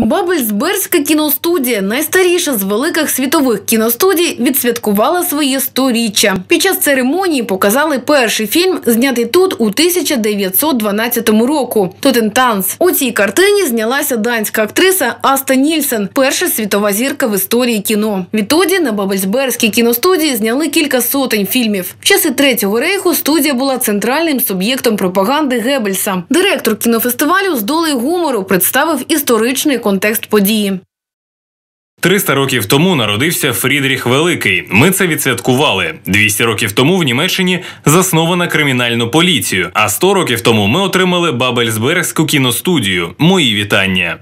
Бабельсберська кіностудія, найстаріша з великих світових кіностудій, відсвяткувала своє сторіччя. Під час церемонії показали перший фільм, знятий тут у 1912 року. Тотентанс. У цій картині знялася данська актриса Аста Нільсен, перша світова зірка в історії кіно. Відтоді на Бабельсберській кіностудії зняли кілька сотень фільмів. В часи третього рейху студія була центральним суб'єктом пропаганди Геббельса. Директор кінофестивалю з долею гумору представив історичний контекст події. 300 років тому народився Фрідріх Великий. Ми це відсвяткували. 200 років тому в Німеччині заснована кримінальну поліцію. А 100 років тому ми отримали Бабельсбергську кіностудію. Мої вітання.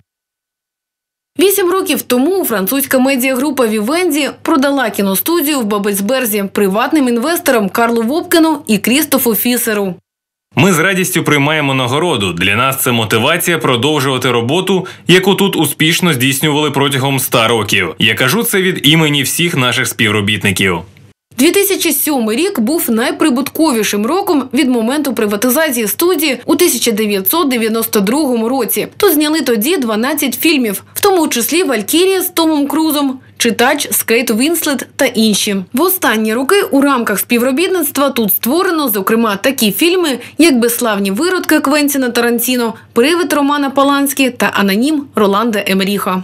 Вісім років тому французька медіагрупа Вівенді продала кіностудію в Бабельсберзі приватним інвесторам Карлу Вопкену і Крістофу Фісеру. Ми з радістю приймаємо нагороду. Для нас це мотивація продовжувати роботу, яку тут успішно здійснювали протягом 100 років. Я кажу це від імені всіх наших співробітників. 2007 рік був найприбутковішим роком від моменту приватизації студії у 1992 році. Тут зняли тоді 12 фільмів, в тому числі Валькірія з Томом Крузом, читач Скейт Вінслет та інші. В останні роки у рамках співробітництва тут створено, зокрема, такі фільми, як Безславні виродки Квентіна Тарантіно, Привид Романа Паланські та Анонім Роланда Емеріха.